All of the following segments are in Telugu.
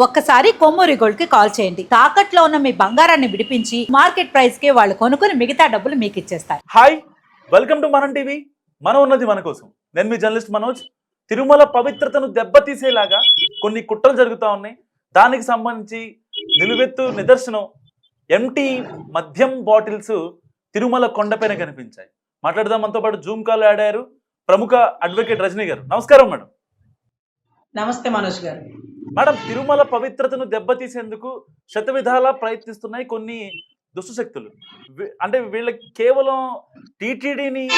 ఒక్కసారి కొమ్మూరి గోల్డ్కి కాల్ చేయండి. తాకట్లో ఉన్న మీ బంగారాన్ని విడిపించి మార్కెట్ ప్రైస్కి వాళ్ళు కొనుక్కుని మిగతా డబ్బులు మీకు ఇచ్చేస్తారు. Hi welcome to Manam TV. మనం ఉన్నది మన కోసం. నేను మీ జర్నలిస్ట్ మనోజ్. తిరుమల పవిత్రతను దెబ్బతీసేలాగా కొన్ని కుట్రలు జరుగుతూ ఉన్నాయి. దానికి సంబంధించి నిలువెత్తు నిదర్శనం ఎంటీ మద్యం బాటిల్స్ తిరుమల కొండపైన కనిపించాయి. మాట్లాడదాం. మనతో పాటు జూమ్ కాల్ ఆడారు ప్రముఖ అడ్వకేట్ రజనీ గారు. నమస్కారం మేడం. నమస్తే మనోజ్ గారు. మేడం తిరుమల పవిత్రతను దెబ్బతీసేందుకు శతవిధాలా ప్రయత్నిస్తున్నాయి కొన్ని దుష్ట శక్తులు. వీ- అంటే వీళ్ళకి కేవలం టీటీడీని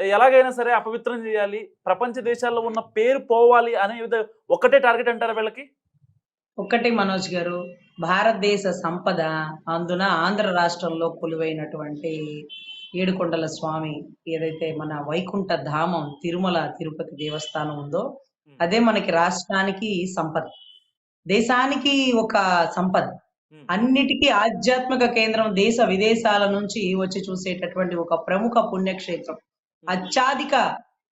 ఎలాగైనా సరే అపవిత్రం చేయాలి ప్రపంచ దేశాల్లో ఉన్న పేరు పోవాలి అనే విధ- ఒకటే టార్గెట్ అంటారా వీళ్ళకి? ఒక్కటి మనోజ్ గారు భారతదేశ సంపద అందున ఆంధ్ర రాష్ట్రంలో కొలువైనటువంటి ఏడుకొండల స్వామి ఏదైతే మన వైకుంఠ ధామం తిరుమల తిరుపతి దేవస్థానం ఉందో అదే మనకి రాష్ట్రానికి సంపద. దేశానికి ఒక సంపద. అన్నిటికీ ఆధ్యాత్మిక కేంద్రం దేశ విదేశాల నుంచి వచ్చి చూసేటటువంటి ఒక ప్రముఖ పుణ్యక్షేత్రం. అత్యధిక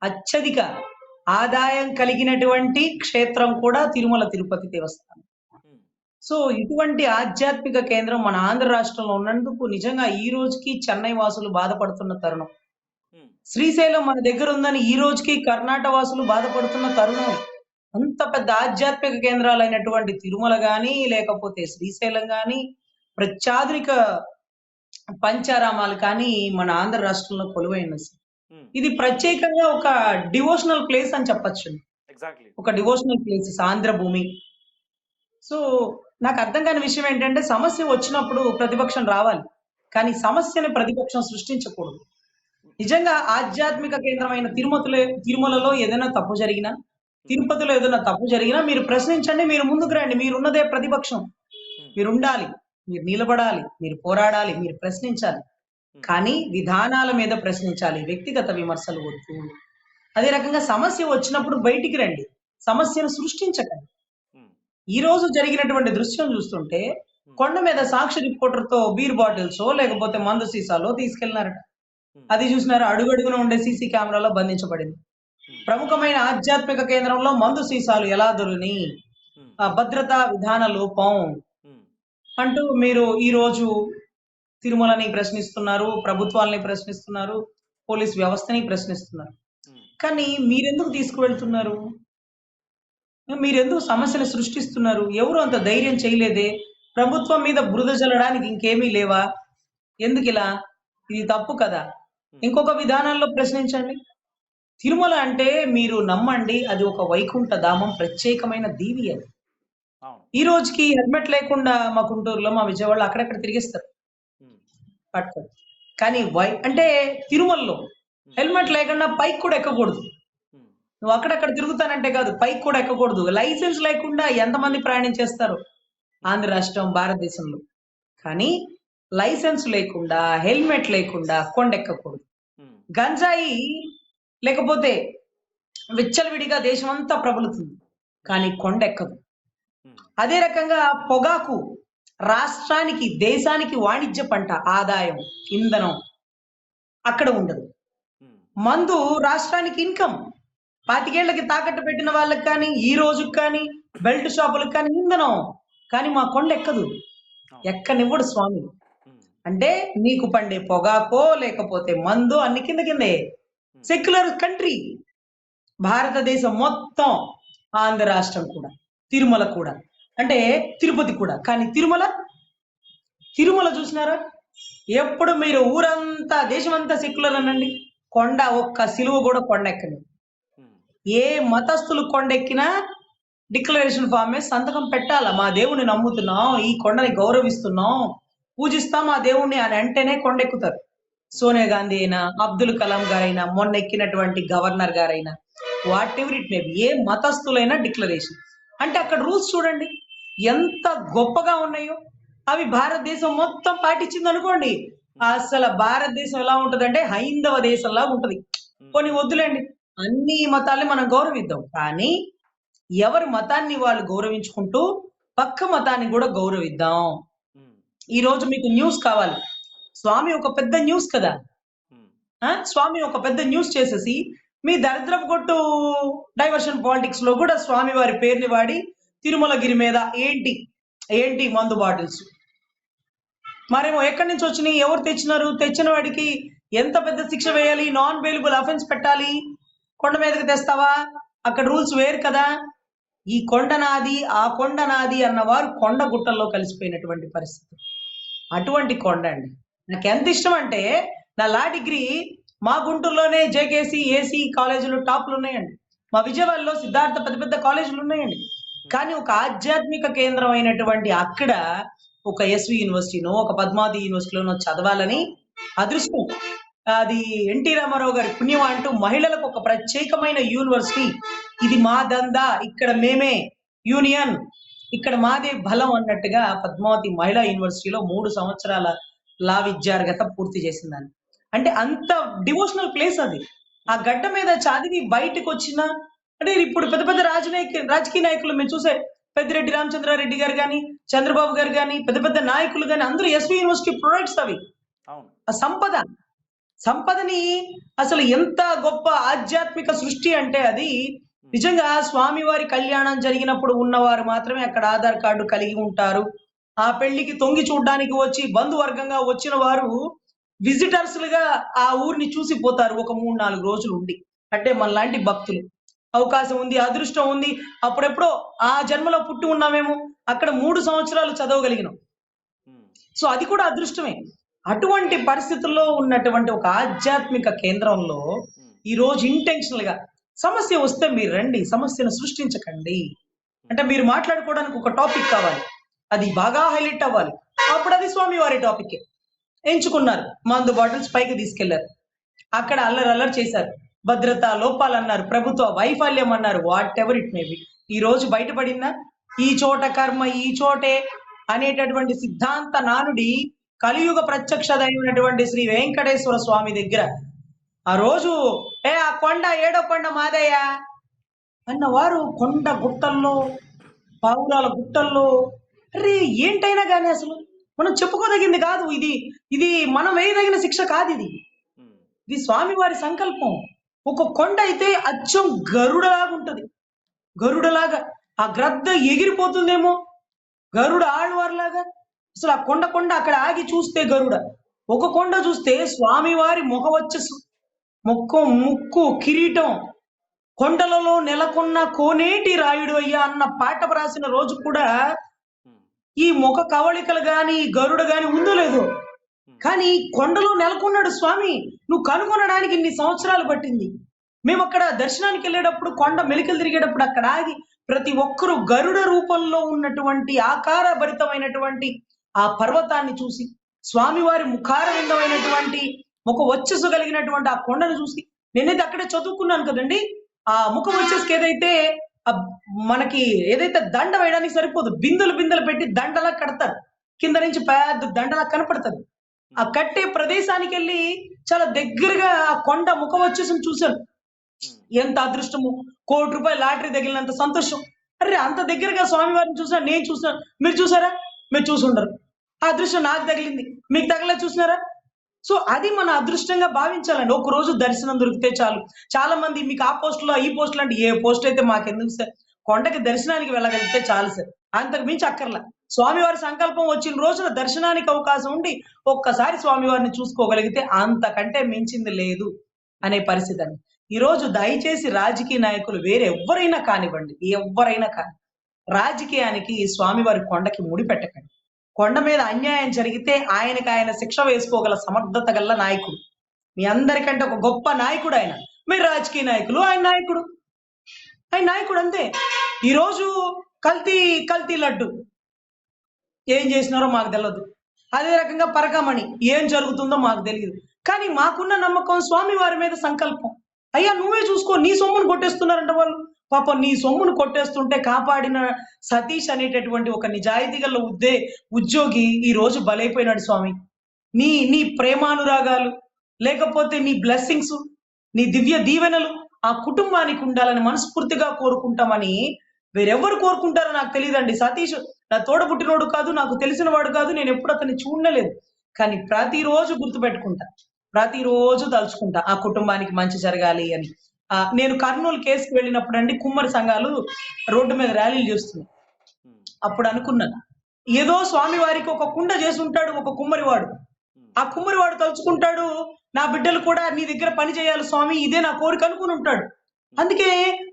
అత్యధిక ఆదాయం కలిగినటువంటి క్షేత్రం కూడా తిరుమల తిరుపతి దేవస్థానం. సో ఇటువంటి ఆధ్యాత్మిక కేంద్రం మన ఆంధ్ర రాష్ట్రంలో ఉన్నందుకు నిజంగా ఈ రోజుకి చెన్నై వాసులు బాధపడుతున్న తరుణం. శ్రీశైలం మన దగ్గర ఉందని ఈ రోజుకి కర్ణాటక వాసులు బాధపడుతున్న తరుణం. అంత పెద్ద ఆధ్యాత్మిక కేంద్రాలైనటువంటి తిరుమల గాని లేకపోతే శ్రీశైలం గాని ప్రత్యాధునిక పంచారామాలు కానీ మన ఆంధ్ర రాష్ట్రంలో కొలువైన ఇది ప్రత్యేకంగా ఒక డివోషనల్ ప్లేస్ అని చెప్పచ్చు. ఒక డివోషనల్ ప్లేసెస్ ఆంధ్ర భూమి. సో నాకు అర్థం కాని విషయం ఏంటంటే సమస్య వచ్చినప్పుడు ప్రతిపక్షం రావాలి. కానీ సమస్యని ప్రతిపక్షం సృష్టించకూడదు. నిజంగా ఆధ్యాత్మిక కేంద్రమైన తిరుమతిలో తిరుమలలో ఏదైనా తప్పు జరిగినా తిరుపతిలో ఏదైనా తప్పు జరిగినా మీరు ప్రశ్నించండి మీరు ముందుకు రండి. మీరు ఉన్నదే ప్రతిపక్షం. మీరు ఉండాలి మీరు నిలబడాలి. మీరు పోరాడాలి. మీరు ప్రశ్నించాలి. కానీ విధానాల మీద ప్రశ్నించాలి. వ్యక్తిగత విమర్శలు వద్దు. అదే రకంగా సమస్య వచ్చినప్పుడు బయటికి రండి. సమస్యను సృష్టించకండి. ఈ రోజు జరిగినటువంటి దృశ్యం చూస్తుంటే కొండ మీద సాక్షి రిపోర్టర్తో బీర్ బాటిల్స్ లేకపోతే మందు సీసాలో తీసుకెళ్ళినారట. అది చూసినారు? అడుగడుగున ఉండే సీసీ కెమెరాలో బంధించబడింది. ప్రముఖమైన ఆధ్యాత్మిక కేంద్రంలో మందు సీసాలు ఎలా దొరిని ఆ భద్రతా విధాన లోపం. ఉమ్, అంటూ మీరు ఈ రోజు తిరుమలని ప్రశ్నిస్తున్నారు ప్రభుత్వాలని ప్రశ్నిస్తున్నారు పోలీస్ వ్యవస్థని ప్రశ్నిస్తున్నారు. కానీ మీరెందుకు తీసుకువెళ్తున్నారు? మీరెందుకు సమస్యను సృష్టిస్తున్నారు? ఎవరు అంత ధైర్యం చేయలేదే? ప్రభుత్వం మీద బురద జల్లడానికి ఇంకేమీ లేవా? ఎందుకు ఇలా ఇది తప్పు కదా? ఇంకొక విధానాల్లో ప్రశ్నించండి. తిరుమల అంటే మీరు నమ్మండి అది ఒక వైకుంఠ ధామం ప్రత్యేకమైన దీవి అది. ఈ రోజుకి హెల్మెట్ లేకుండా మా గుంటూరులో మా విజయవాడలో అక్కడక్కడ తిరిగిస్తారు. పట్టుకొని. కానీ వై అంటే తిరుమలలో హెల్మెట్ లేకుండా పైకి కూడా ఎక్కకూడదు. నువ్వు అక్కడక్కడ తిరుగుతానంటే కాదు పైకి కూడా ఎక్కకూడదు. లైసెన్స్ లేకుండా ఎంతమంది ప్రయాణం చేస్తారు ఆంధ్ర రాష్ట్రం భారతదేశంలో. కానీ లైసెన్స్ లేకుండా హెల్మెట్ లేకుండా కొండెక్కకూడదు. గంజాయి లేకపోతే విచ్చలవిడిగా దేశమంతా ప్రబలుతుంది. కానీ కొండెక్కదు. ఉమ్, అదే రకంగా పొగాకు రాష్ట్రానికి దేశానికి వాణిజ్య పంట ఆదాయం ఇంధనం అక్కడ ఉండదు. మందు రాష్ట్రానికి ఇన్కమ్. పాతికేళ్ళకి తాకట్టు పెట్టిన వాళ్ళకి కానీ ఈ రోజుకి కానీ బెల్ట్ షాపులకు కానీ ఇంధనం. కానీ మా కొండ ఎక్కదు ఎక్కనివ్వడు స్వామి. అంటే నీకు పండే పొగాకో లేకపోతే మందు అన్ని కింద కిందే. సెక్యులర్ కంట్రీ భారతదేశం మొత్తం ఆంధ్ర రాష్ట్రం కూడా తిరుమల కూడా అంటే తిరుపతి కూడా. కానీ తిరుమల తిరుమల చూసినారా? ఎప్పుడు మీరు ఊరంతా దేశమంతా సెక్యులర్ అనండి. కొండ ఒక్క సిలువ కూడా కొండ ఎక్కని ఉమ్, ఏ మతస్థులు కొండెక్కినా డిక్లరేషన్ ఫామ్ సంతకం పెట్టాలా? మా దేవుణ్ణి నమ్ముతున్నాం ఈ కొండని గౌరవిస్తున్నాం పూజిస్తాం మా దేవుణ్ణి అని అంటేనే కొండెక్కుతారు సోనియా గాంధీ అయినా అబ్దుల్ కలాం గారైనా మొన్న ఎక్కినటువంటి గవర్నర్ గారైనా వాట్ ఎవర్ ఇట్ మే ఏ మతస్థులైనా డిక్లరేషన్. అంటే అక్కడ రూల్స్ చూడండి. ఎంత గొప్పగా ఉన్నాయో. అవి భారతదేశం మొత్తం పాటించింది అనుకోండి. అసలు భారతదేశం ఎలా ఉంటదంటే హైందవ దేశంలా ఉంటది. కొన్ని వద్దులేండి. అన్ని మతాల్ని మనం గౌరవిద్దాం. కానీ ఎవరి మతాన్ని వాళ్ళు గౌరవించుకుంటూ పక్క మతాన్ని కూడా గౌరవిద్దాం. ఈ రోజు మీకు న్యూస్ కావాలి. స్వామి ఒక పెద్ద న్యూస్ కదా? స్వామి ఒక పెద్ద న్యూస్ చేసేసి మీ దరిద్రపు కొట్టు డైవర్షన్ పాలిటిక్స్లో కూడా స్వామి వారి పేరుని వాడి తిరుమలగిరి మీద ఏంటి ఏంటి మందు బాటిల్స్? మరేమో ఎక్కడి నుంచి వచ్చినాయి ఎవరు తెచ్చినారు తెచ్చిన వాడికి ఎంత పెద్ద శిక్ష వేయాలి నాన్ బెయిలబుల్ అఫెన్స్ పెట్టాలి కొండ మీదకి తెస్తావా? అక్కడ రూల్స్ వేరు కదా. ఈ కొండ నాది ఆ కొండ నాది అన్నవారు కొండ గుట్టల్లో కలిసిపోయినటువంటి పరిస్థితి. అటువంటి కొండ అండి నాకు ఎంత ఇష్టం అంటే నా లా డిగ్రీ మా గుంటూరులోనే జేకేసి ఏసీ కాలేజీలు టాప్లు ఉన్నాయండి. మా విజయవాడలో సిద్ధార్థ పెద్ద పెద్ద కాలేజీలు ఉన్నాయండి. కానీ ఒక ఆధ్యాత్మిక కేంద్రం అయినటువంటి అక్కడ ఒక ఎస్వి యూనివర్సిటీనో ఒక పద్మావతి యూనివర్సిటీలోనో చదవాలని అదృష్టం. అది ఎన్టీ రామారావు గారి పుణ్యం అంటూ మహిళలకు ఒక ప్రత్యేకమైన యూనివర్సిటీ. ఇది మా దందా ఇక్కడ మేమే యూనియన్. ఇక్కడ మాదే బలం అన్నట్టుగా పద్మావతి మహిళా యూనివర్సిటీలో మూడు సంవత్సరాల లా విద్యార్హత పూర్తి చేసిందని. అంటే అంత డివోషనల్ ప్లేస్ అది. ఆ గడ్డ మీద చదివి బయటకు వచ్చిన అంటే ఇప్పుడు పెద్ద పెద్ద రాజనీయ రాజకీయ నాయకులు మేము చూసే పెద్దిరెడ్డి రామచంద్రారెడ్డి గారు కానీ చంద్రబాబు గారు కానీ పెద్ద పెద్ద నాయకులు కానీ అందరూ ఎస్వి యూనివర్సిటీ ప్రొడక్ట్స్ అవి. ఆ సంపద. సంపదని అసలు ఎంత గొప్ప ఆధ్యాత్మిక సృష్టి అంటే అది నిజంగా స్వామివారి కళ్యాణం జరిగినప్పుడు ఉన్నవారు మాత్రమే అక్కడ ఆధార్ కార్డు కలిగి ఉంటారు. ఆ పెళ్ళికి తొంగి చూడ్డానికి వచ్చి బంధువర్గంగా వచ్చిన వారు విజిటర్స్ లుగా ఆ ఊరిని చూసి పోతారు ఒక మూడు నాలుగు రోజులు ఉండి. అంటే మనలాంటి భక్తులు. అవకాశం ఉంది అదృష్టం ఉంది. అప్పుడెప్పుడో ఆ జన్మలో పుట్టి ఉన్నామేమో అక్కడ మూడు సంవత్సరాలు చదవగలిగినాం. సో అది కూడా అదృష్టమే. అటువంటి పరిస్థితుల్లో ఉన్నటువంటి ఒక ఆధ్యాత్మిక కేంద్రంలో ఈ రోజు ఇంటెన్షనల్గా సమస్య వస్తే మీరు రండి సమస్యను సృష్టించకండి. అంటే మీరు మాట్లాడుకోవడానికి ఒక టాపిక్ కావాలి. అది బాగా హైలైట్ అవ్వాలి. అప్పుడు అది స్వామివారి టాపిక్ ఎంచుకున్నారు. మందు బాటిల్స్ పైకి తీసుకెళ్ళారు. అక్కడ అల్లరి అల్లరి చేశారు. భద్రతా లోపాలు అన్నారు. ప్రభుత్వ వైఫల్యం అన్నారు. Whatever it may be ఈ రోజు బయటపడిందా? ఈ చోట కర్మ ఈ చోటే అనేటటువంటి సిద్ధాంత నానుడి కలియుగ ప్రత్యక్ష దైవమైనటువంటి శ్రీ వెంకటేశ్వర స్వామి దగ్గర ఆ రోజు ఏ ఆ కొండ ఏడో కొండ మాదయ్యా? అన్నవారు కొండ గుట్టల్లో పావురాల గుట్టల్లో అరే ఏంటైనా కానీ అసలు? మనం చెప్పుకోదగింది కాదు ఇది. ఇది మనం వేయదగిన శిక్ష కాదు ఇది. ఇది స్వామివారి సంకల్పం. ఒక కొండ అయితే అచ్చం గరుడలాగా ఉంటది. గరుడలాగా. ఆ గ్రద్ద ఎగిరిపోతుందేమో? గరుడ ఆళ్వార్లాగా? అసలు ఆ కొండ కొండ అక్కడ ఆగి చూస్తే గరుడ. ఒక కొండ చూస్తే స్వామివారి ముఖ వచ్చసు ముక్కు ముక్కు కిరీటం. కొండలలో నెలకొన్న కోనేటి రాయుడు అయ్యా అన్న పాట రాసిన రోజు కూడా ఈ ముఖ కవళికలు గాని గరుడ గాని ఉందో లేదో? కానీ కొండలో నెలకొన్నాడు స్వామి. నువ్వు కనుగొనడానికి ఇన్ని సంవత్సరాలు పట్టింది. మేము అక్కడ దర్శనానికి వెళ్ళేటప్పుడు కొండ మెలికలు తిరిగేటప్పుడు అక్కడ ఆగి ప్రతి ఒక్కరూ గరుడ రూపంలో ఉన్నటువంటి ఆకారభరితమైనటువంటి ఆ పర్వతాన్ని చూసి స్వామివారి ముఖార విందమైనటువంటి ముఖ వచ్చసు కలిగినటువంటి ఆ కొండను చూసి నేనైతే అక్కడే చదువుకున్నాను కదండి. ఆ ముఖం వచ్చేసి ఏదైతే ఆ మనకి ఏదైతే దండ వేయడానికి సరిపోదు బిందులు బిందులు పెట్టి దండలా కడతారు. కింద నుంచి పెద్ద దండలా కనపడుతుంది ఆ కట్టే ప్రదేశానికి వెళ్ళి చాలా దగ్గరగా ఆ కొండ ముఖం వచ్చేసి చూశాను ఎంత అదృష్టము. కోటి రూపాయలు లాటరీ తగిలినంత సంతోషం. అరే అంత దగ్గరగా స్వామివారిని చూసాను నేను చూసాను మీరు చూసారా? మీరు చూసి ఉండరు. ఆ అదృష్టం నాకు తగిలింది. మీకు తగలే చూసినారా? సో అది మన అదృష్టంగా భావించాలండి. ఒక రోజు దర్శనం దొరికితే చాలు. చాలా మంది మీకు ఆ పోస్టులో ఈ పోస్టులు అంటే ఏ పోస్ట్ అయితే మాకెందుకు సార్? కొండకి దర్శనానికి వెళ్ళగలిగితే చాలు సార్. అంతకు మించి అక్కర్లా. స్వామివారి సంకల్పం వచ్చిన రోజున దర్శనానికి అవకాశం ఉండి ఒక్కసారి స్వామివారిని చూసుకోగలిగితే అంతకంటే మించింది లేదు అనే పరిస్థితి అండి. ఈ రోజు దయచేసి రాజకీయ నాయకులు వేరే ఎవరైనా కానివ్వండి ఎవరైనా కాని రాజకీయానికి ఈ స్వామివారి కొండకి ముడి పెట్టకండి. కొండ మీద అన్యాయం జరిగితే ఆయనకి ఆయన శిక్ష వేసుకోగల సమర్థత గల నాయకుడు. మీ అందరికంటే ఒక గొప్ప నాయకుడు ఆయన. మీరు రాజకీయ నాయకులు ఆయన నాయకుడు. ఆయన నాయకుడు అంతే. ఈరోజు కల్తీ కల్తీ లడ్డు. ఏం చేసినారో మాకు తెలియదు అదే రకంగా పరకమణి. ఏం జరుగుతుందో మాకు తెలియదు. కానీ మాకున్న నమ్మకం స్వామి వారి మీద సంకల్పం. అయ్యా నువ్వే చూసుకో నీ సొమ్మును కొట్టేస్తున్నారంట వాళ్ళు. పాపం నీ సొమ్మును కొట్టేస్తుంటే కాపాడిన సతీష్ అనేటటువంటి ఒక నిజాయితీ గల ఉద్దే ఉద్యోగి ఈ రోజు బలైపోయినాడు స్వామి. నీ నీ ప్రేమానురాగాలు లేకపోతే నీ బ్లెస్సింగ్స్ నీ దివ్య దీవెనలు ఆ కుటుంబానికి ఉండాలని మనస్ఫూర్తిగా కోరుకుంటామని వేరెవ్వరు కోరుకుంటారో నాకు తెలియదండి. సతీష్ నా తోడ పుట్టినోడు కాదు నాకు తెలిసిన వాడు కాదు నేను ఎప్పుడు అతన్ని చూడలేదు. కానీ ప్రతిరోజు గుర్తుపెట్టుకుంటా ప్రతిరోజు తలుచుకుంటా ఆ కుటుంబానికి మంచి జరగాలి అని. ఆ, నేను కర్నూలు కేసుకు వెళ్ళినప్పుడు అండి కుమ్మరి సంఘాలు రోడ్డు మీద ర్యాలీలు చేస్తున్నాయి. అప్పుడు అనుకున్నాను ఏదో స్వామి వారికి ఒక కుండ చేసి ఉంటాడు ఒక కుమ్మరివాడు. ఆ కుమ్మరివాడు తలుచుకుంటాడు నా బిడ్డలు కూడా నీ దగ్గర పని చేయాలి స్వామి ఇదే నా కోరిక అనుకుని ఉంటాడు. అందుకే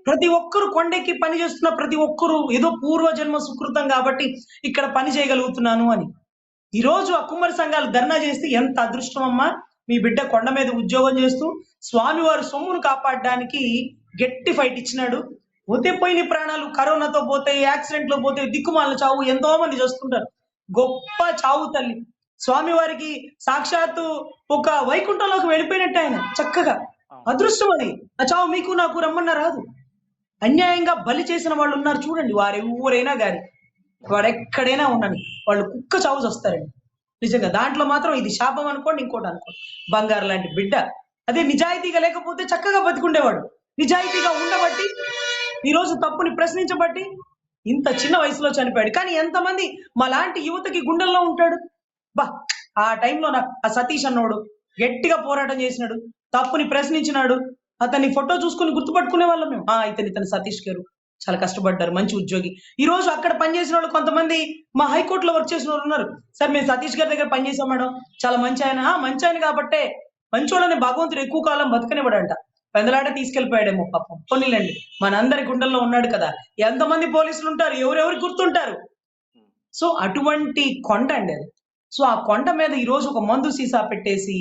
ప్రతి ఒక్కరు కొండెక్కి పని చేస్తున్న ప్రతి ఒక్కరు ఏదో పూర్వజన్మ సుకృతం కాబట్టి ఇక్కడ పని చేయగలుగుతున్నాను అని. ఈ రోజు ఆ కుమ్మరి సంఘాలు ధర్నా చేస్తే ఎంత అదృష్టం అమ్మా. మీ బిడ్డ కొండ మీద ఉద్యోగం చేస్తూ స్వామివారి సొమ్మును కాపాడడానికి గట్టి ఫైట్ ఇచ్చినాడు. పోతే పోయిన ప్రాణాలు కరోనాతో పోతే యాక్సిడెంట్లో పోతే దిక్కుమాల చావు ఎంతో మంది చేస్తుంటారు. గొప్ప చావు తల్లి. స్వామివారికి సాక్షాత్తు ఒక వైకుంఠంలోకి వెళ్ళిపోయినట్టు ఆయన చక్కగా. అదృష్టం అది. ఆ చావు మీకు నాకు రమ్మన్నా రాదు. అన్యాయంగా బలి చేసిన వాళ్ళు ఉన్నారు చూడండి వారు ఎవరైనా గాని. వాడు ఎక్కడైనా ఉండని వాళ్ళు కుక్క చావు వస్తారండి నిజంగా దాంట్లో మాత్రం ఇది శాపం అనుకోండి ఇంకోటి అనుకోండి. బంగారు లాంటి బిడ్డ. అదే నిజాయితీగా లేకపోతే చక్కగా బతికుండేవాడు. నిజాయితీగా ఉండబట్టి ఈ రోజు తప్పుని ప్రశ్నించబట్టి ఇంత చిన్న వయసులో చనిపోయాడు. కానీ ఎంతమంది మా లాంటి యువతకి గుండెల్లో ఉంటాడు? బా ఆ టైంలో నాకు ఆ సతీష్ అన్నోడు గట్టిగా పోరాటం చేసినాడు తప్పుని ప్రశ్నించినాడు అతన్ని ఫోటో చూసుకుని గుర్తుపట్టుకునే వాళ్ళం మేము. ఆ ఇతను ఇతను సతీష్ గారు. చాలా కష్టపడ్డారు మంచి ఉద్యోగి. ఈ రోజు అక్కడ పనిచేసిన వాళ్ళు కొంతమంది మా హైకోర్టులో వర్క్ చేసిన వాళ్ళు ఉన్నారు. సార్ మేము సతీష్ గారి దగ్గర పనిచేసాం మేడం. చాలా మంచి ఆయన. మంచి ఆయన కాబట్టే మంచోళ్ళని భగవంతుడు ఎక్కువ కాలం బతకనివ్వడంట. పెందలాట తీసుకెళ్ళిపోయాడేమో పాపం. పొన్నిలండి మనందరి గుండెల్లో ఉన్నాడు కదా. ఎంతమంది పోలీసులు ఉంటారు ఎవరెవరు గుర్తుంటారు? సో అటువంటి కొండ అండి అది. సో ఆ కొండ మీద ఈ రోజు ఒక మందు సీసా పెట్టేసి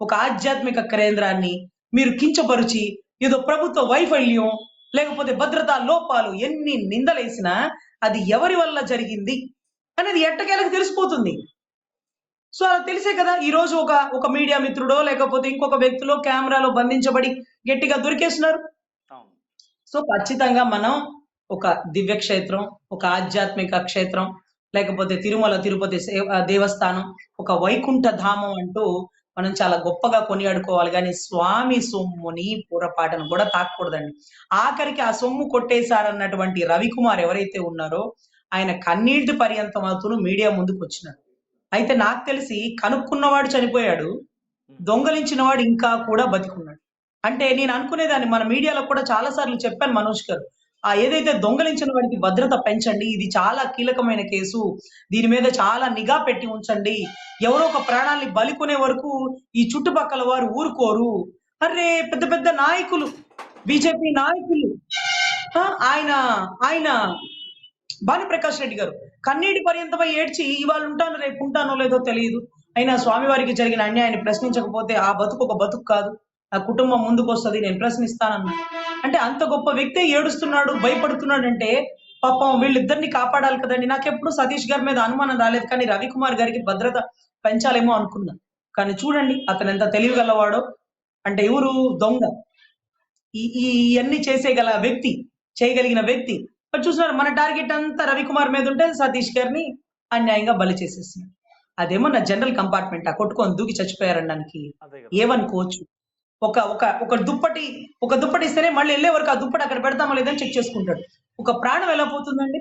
ఒక ఆధ్యాత్మిక కేంద్రాన్ని మీరు కించపరిచి ఏదో ప్రభుత్వ వైఫల్యం లేకపోతే భద్రతా లోపాలు ఎన్ని నిందలేసినా అది ఎవరి వల్ల జరిగింది అనేది ఎట్టకేలకు తెలిసిపోతుంది. సో అలా తెలిసే కదా ఈ రోజు ఒక ఒక మీడియా మిత్రుడో లేకపోతే ఇంకొక వ్యక్తిలో కెమెరాలో బంధించబడి గట్టిగా దొరికేస్తున్నారు సో ఖచ్చితంగా మనం ఒక దివ్య క్షేత్రం ఒక ఆధ్యాత్మిక క్షేత్రం లేకపోతే తిరుమల తిరుపతి దేవస్థానం ఒక వైకుంఠ ధామం అంటూ మనం చాలా గొప్పగా కొనియాడుకోవాలి. కానీ స్వామి సొమ్ముని పూరపాటను కూడా తాకూడదండి. ఆఖరికి ఆ సొమ్ము కొట్టేశారన్నటువంటి రవికుమార్ ఎవరైతే ఉన్నారో ఆయన కన్నీటి పర్యంతం అవుతూ మీడియా ముందుకు వచ్చినాడు అయితే నాకు తెలిసి కనుక్కున్నవాడు చనిపోయాడు దొంగలించిన వాడు ఇంకా కూడా బతికున్నాడు. అంటే నేను అనుకునేదాన్ని మన మీడియాలో కూడా చాలా సార్లు చెప్పాను మనోజ్ గారు ఏదైతే దొంగలించిన వాడికి భద్రత పెంచండి ఇది చాలా కీలకమైన కేసు. దీని మీద చాలా నిఘా పెట్టి ఉంచండి. ఎవరో ఒక ప్రాణాల్ని బలికొనే వరకు ఈ చుట్టుపక్కల వారు ఊరుకోరు. అరే పెద్ద పెద్ద నాయకులు బీజేపీ నాయకులు. ఆ, ఆయన ఆయన భానుప్రకాష్ రెడ్డి గారు కన్నీటి పర్యంతమై ఏడ్చి ఇవాళ ఉంటాను రేపు ఉంటానో లేదో తెలియదు. అయినా స్వామివారికి జరిగిన అన్యాయాన్ని ప్రశ్నించకపోతే ఆ బతుకు ఒక బతుకు కాదు. ఆ కుటుంబం ముందుకు వస్తుంది నేను ప్రశ్నిస్తానన్నా. అంటే అంత గొప్ప వ్యక్తి ఏడుస్తున్నాడు భయపడుతున్నాడు అంటే పాపం వీళ్ళిద్దరిని కాపాడాలి కదండి. నాకు ఎప్పుడు సతీష్ గారి మీద అనుమానం రాలేదు కానీ రవికుమార్ గారికి భద్రత పెంచాలేమో అనుకున్నా. కానీ చూడండి అతను ఎంత తెలివిగలవాడో. అంటే ఎవరు? దొంగ. ఈ ఇవన్నీ చేసేగల వ్యక్తి చేయగలిగిన వ్యక్తి. మరి చూస్తున్నారు మన టార్గెట్ అంతా రవికుమార్ మీద ఉంటే సతీష్ గారిని అన్యాయంగా బలి చేసేస్తున్నారు అదేమో నా జనరల్ కంపార్ట్మెంట్? ఆ కొట్టుకొని దూకి చచ్చిపోయారనడానికి. ఏమనుకోవచ్చు ఒక ఒక ఒక దుప్పటి ఒక దుప్పటి ఇస్తేనే మళ్ళీ వెళ్ళే వరకు ఆ దుప్పటి అక్కడ పెడతామో లేదని చెక్ చేసుకుంటాడు. ఒక ప్రాణం ఎలా పోతుందండి?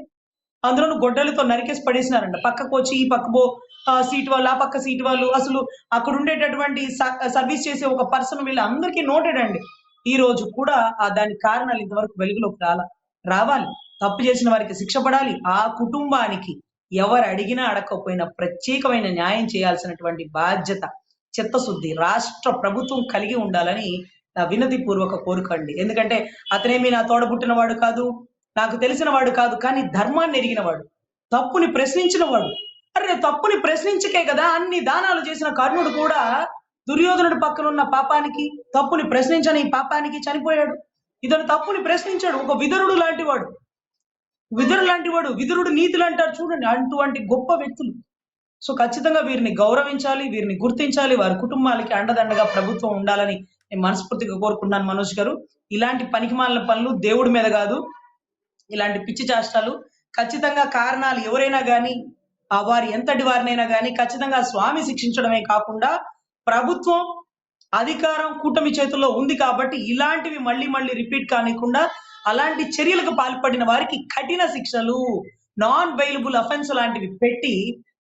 అందులోనూ గొడ్డలతో నరికేసి పడేసినారంట. పక్కకు వచ్చి ఈ పక్క పో ఆ సీట్ వాళ్ళు ఆ పక్క సీట్ వాళ్ళు అసలు అక్కడ ఉండేటటువంటి సర్వీస్ చేసే ఒక పర్సన్ వీళ్ళు అందరికీ నోటెడ్ అండి. ఈ రోజు కూడా ఆ దాని కారణాలు ఇంతవరకు వెలుగులోకి రాల రావాలి. తప్పు చేసిన వారికి శిక్ష పడాలి. ఆ కుటుంబానికి ఎవరు అడిగినా అడగకపోయినా ప్రత్యేకమైన న్యాయం చేయాల్సినటువంటి బాధ్యత చిత్తశుద్ధి రాష్ట్ర ప్రభుత్వం కలిగి ఉండాలని నా వినతి పూర్వక కోరిక అండి. ఎందుకంటే అతనేమి నా తోడబుట్టిన వాడు కాదు నాకు తెలిసిన వాడు కాదు కానీ ధర్మాన్ని ఎరిగిన వాడు తప్పుని ప్రశ్నించిన వాడు అరే తప్పుని ప్రశ్నించకే కదా అన్ని దానాలు చేసిన కర్ణుడు కూడా దుర్యోధనుడు పక్కన ఉన్న పాపానికి తప్పుని ప్రశ్నించని పాపానికి చనిపోయాడు. ఇతను తప్పుని ప్రశ్నించాడు ఒక విదరుడు లాంటి వాడు విదురు లాంటి వాడు విదురుడు నీతులు అంటారు చూడండి అటువంటి గొప్ప వ్యక్తులు. సో ఖచ్చితంగా వీరిని గౌరవించాలి వీరిని గుర్తించాలి వారి కుటుంబాలకి అండదండగా ప్రభుత్వం ఉండాలని నేను మనస్ఫూర్తిగా కోరుకుంటున్నాను మనోజ్ గారు. ఇలాంటి పనికిమాలిన పనులు దేవుడి మీద కాదు ఇలాంటి పిచ్చి చేష్టాలు ఖచ్చితంగా కారణాలు ఎవరైనా కానీ ఆ వారి ఎంతటి వారినైనా కానీ ఖచ్చితంగా స్వామి శిక్షించడమే కాకుండా ప్రభుత్వం అధికారం కూటమి చేతుల్లో ఉంది కాబట్టి ఇలాంటివి మళ్ళీ మళ్ళీ రిపీట్ కానికుండా అలాంటి చర్యలకు పాల్పడిన వారికి కఠిన శిక్షలు నాన్ బెయిలబుల్ అఫెన్స్ లాంటివి పెట్టి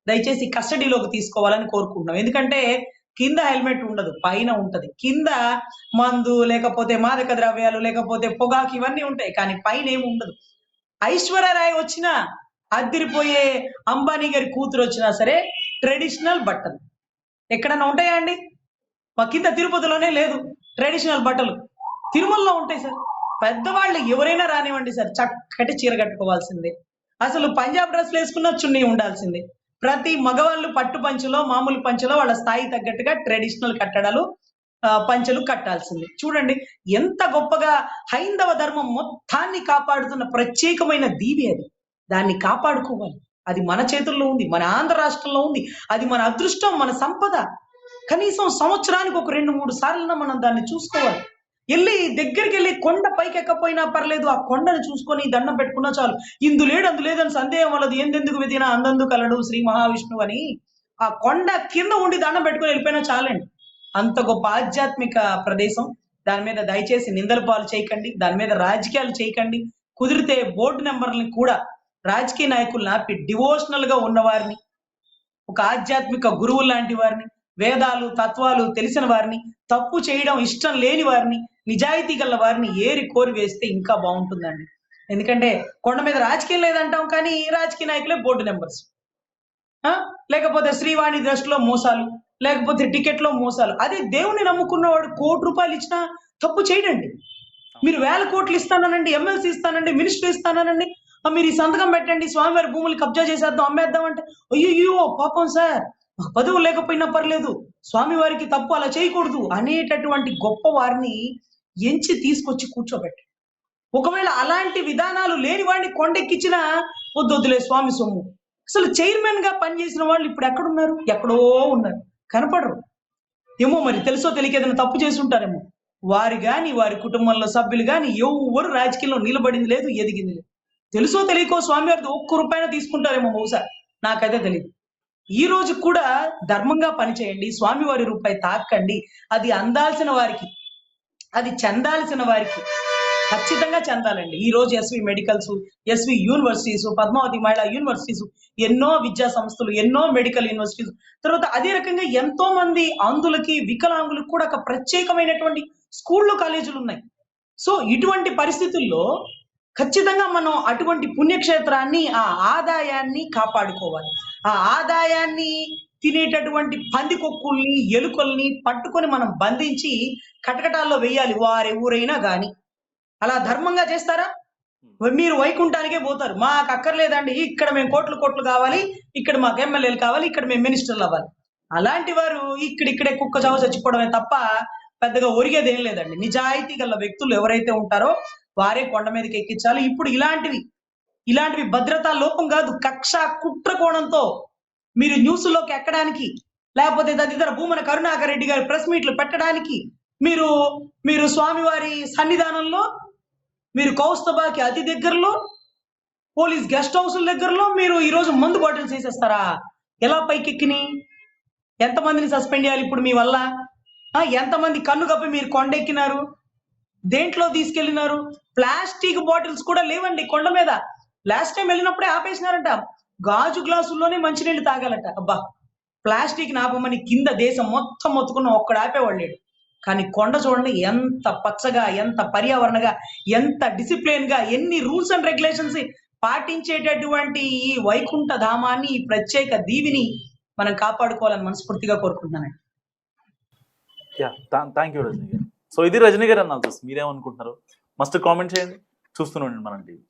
దయచేసి కస్టడీలోకి తీసుకోవాలని కోరుకుంటున్నాం. ఎందుకంటే కింద హెల్మెట్ ఉండదు పైన ఉంటది. కింద మందు లేకపోతే మాదక ద్రవ్యాలు లేకపోతే పొగాకు ఇవన్నీ ఉంటాయి కానీ పైన ఏమి ఉండదు. ఐశ్వర్యరాయ్ వచ్చినా అద్దరిపోయే అంబానీ గారి కూతురు వచ్చినా సరే ట్రెడిషనల్ బట్టలు. ఎక్కడన్నా ఉంటాయా అండి? మా కింద తిరుపతిలోనే లేదు ట్రెడిషనల్ బట్టలు. తిరుమలలో ఉంటాయి సార్. పెద్దవాళ్ళు ఎవరైనా రానివ్వండి సార్ చక్కటి చీర కట్టుకోవాల్సిందే. అసలు పంజాబ్ డ్రెస్లు వేసుకున్న చున్నీ ఉండాల్సిందే. ప్రతి మగవాళ్ళు పట్టు పంచలో మామూలు పంచలో వాళ్ళ స్థాయి తగ్గట్టుగా ట్రెడిషనల్ కట్టడాలు ఆ, పంచలు కట్టాల్సింది. చూడండి ఎంత గొప్పగా హైందవ ధర్మం మొత్తాన్ని కాపాడుతున్న ప్రత్యేకమైన దీవి అది. దాన్ని కాపాడుకోవాలి. అది మన చేతుల్లో ఉంది మన ఆంధ్ర రాష్ట్రంలో ఉంది అది మన అదృష్టం మన సంపద. కనీసం సంవత్సరానికి ఒక రెండు మూడు సార్లు మనం దాన్ని చూసుకోవాలి. వెళ్ళి దగ్గరికి వెళ్ళి కొండ పైకి ఎక్కపోయినా పర్లేదు ఆ కొండను చూసుకొని దండం పెట్టుకున్నా చాలు. ఇందు లేడు అందు లేదని సందేహం వలదు. ఏందెందుకు వెతినా అందందు కలడు శ్రీ మహావిష్ణువు అని ఆ కొండ కింద ఉండి దండం పెట్టుకుని వెళ్ళిపోయినా చాలండి. అంత గొప్ప ఆధ్యాత్మిక ప్రదేశం. దాని మీద దయచేసి నిందల పాలు చేయకండి. దాని మీద రాజకీయాలు చేయకండి. కుదిరితే బోర్డు నెంబర్ని కూడా రాజకీయ నాయకులను ఆపి డివోషనల్గా ఉన్న వారిని ఒక ఆధ్యాత్మిక గురువు లాంటి వారిని వేదాలు తత్వాలు తెలిసిన వారిని తప్పు చేయడం ఇష్టం లేని వారిని నిజాయితీ గల వారిని ఏరి కోరి వేస్తే ఇంకా బాగుంటుందండి. ఎందుకంటే కొండ మీద రాజకీయం లేదంటాం కానీ రాజకీయ నాయకులే బోర్డు నెంబర్స్ లేకపోతే శ్రీవాణి దృష్టిలో మోసాలు లేకపోతే టికెట్లో మోసాలు. అదే దేవుని నమ్ముకున్నవాడు కోటి రూపాయలు ఇచ్చినా తప్పు చేయడండి. మీరు వేల కోట్లు ఇస్తానండి ఎమ్మెల్సీ ఇస్తానండి మినిస్టర్ ఇస్తానండి మీరు ఈ సంతకం పెట్టండి స్వామివారి భూములు కబ్జా చేసేద్దాం అమ్మేద్దాం అంటే అయ్యో పాపం సార్. మాకు పదవులు లేకపోయినా పర్లేదు. స్వామివారికి తప్పు అలా చేయకూడదు అనేటటువంటి గొప్ప వారిని ఎంచి తీసుకొచ్చి కూర్చోబెట్టి. ఒకవేళ అలాంటి విధానాలు లేని వాడిని కొండెక్కించిన వద్దొద్దులే స్వామి సొమ్ము. అసలు చైర్మన్గా పనిచేసిన వాళ్ళు ఇప్పుడు ఎక్కడున్నారు? ఎక్కడో ఉన్నారు. కనపడరు. ఏమో మరి తెలుసో తెలియక ఏదైనా తప్పు చేసి ఉంటారేమో. వారు గాని వారి కుటుంబంలో సభ్యులు గాని ఎవరు రాజకీయంలో నిలబడింది లేదు ఎదిగింది లేదు. తెలుసో తెలియకో స్వామివారిది ఒక్క రూపాయన తీసుకుంటారేమో బహుశా. నాకైతే తెలియదు ఈ రోజు కూడా ధర్మంగా పనిచేయండి స్వామివారి రూపాయి తాకండి. అది అందాల్సిన వారికి అది చెందాల్సిన వారికి ఖచ్చితంగా చెందాలండి. ఈ రోజు S V medicals S V universities Padmavathi Mahila universities ఎన్నో విద్యా సంస్థలు ఎన్నో మెడికల్ యూనివర్సిటీస్ తర్వాత అదే రకంగా ఎంతో మంది అంధులకి వికలాంగులకు కూడా ఒక ప్రత్యేకమైనటువంటి స్కూళ్ళు కాలేజీలు ఉన్నాయి. సో ఇటువంటి పరిస్థితుల్లో ఖచ్చితంగా మనం అటువంటి పుణ్యక్షేత్రాన్ని ఆ ఆదాయాన్ని కాపాడుకోవాలి. ఆ ఆదాయాన్ని తినేటటువంటి పందికొక్కుల్ని ఎలుకల్ని పట్టుకొని మనం బంధించి కటకటాల్లో వెయ్యాలి వారి ఊరైనా గాని. అలా ధర్మంగా చేస్తారా? మీరు వైకుంఠానికే పోతారు. మాకు అక్కర్లేదండి. ఇక్కడ మేము కోట్లు కోట్లు కావాలి. ఇక్కడ మాకు ఎమ్మెల్యేలు కావాలి. ఇక్కడ మేము మినిస్టర్లు అవ్వాలి. అలాంటి వారు ఇక్కడిక్కడే కుక్క చావ చచ్చిపోవడమే తప్ప పెద్దగా ఒరిగేది ఏం లేదండి. నిజాయితీ గల వ్యక్తులు ఎవరైతే ఉంటారో వారే కొండ మీదకి ఎక్కించాలి. ఇప్పుడు ఇలాంటివి ఇలాంటివి భద్రతా లోపం కాదు కక్ష కుట్ర కోణంతో మీరు న్యూస్లోకి ఎక్కడానికి లేకపోతే తదితర భూమన కరుణాకర్ రెడ్డి గారి ప్రెస్ మీట్లు పెట్టడానికి మీరు మీరు స్వామివారి సన్నిధానంలో మీరు కౌస్తబాకి అతి దగ్గరలో పోలీస్ గెస్ట్ హౌస్ల దగ్గరలో మీరు ఈ రోజు మందు బాటిల్స్ వేసేస్తారా ఎలా పైకెక్కిని? ఎంతమందిని సస్పెండ్ చేయాలి ఇప్పుడు మీ వల్ల? ఎంతమంది కన్ను కప్పి మీరు కొండెక్కినారు? దేంట్లో తీసుకెళ్ళినారు? ప్లాస్టిక్ బాటిల్స్ కూడా లేవండి కొండ మీద. లాస్ట్ టైం వెళ్ళినప్పుడే ఆపేసినారంట. గాజు గ్లాసుల్లోనే మంచినీళ్ళు తాగాలట. అబ్బా! ప్లాస్టిక్ నాపమని కింద దేశం మొత్తం మొత్తుకున్న ఒక్కడ ఆపేవాళ్ళు కానీ కొండ చూడండి ఎంత పచ్చగా ఎంత పర్యావరణగా ఎంత డిసిప్లిన్గా ఎన్ని రూల్స్ అండ్ రెగ్యులేషన్స్ పాటించేటటువంటి ఈ వైకుంఠ ధామాన్ని ఈ ప్రత్యేక దీవిని మనం కాపాడుకోవాలని మనస్ఫూర్తిగా కోరుకుంటున్నానండి. థ్యాంక్ యూ రజనీ సో ఇది రజనీ గారు అనాలిసిస్ మీరేమనుకుంటున్నారు? మస్ట్ కామెంట్ చేయండి. చూస్తూనే ఉండండి మనం టీవీ.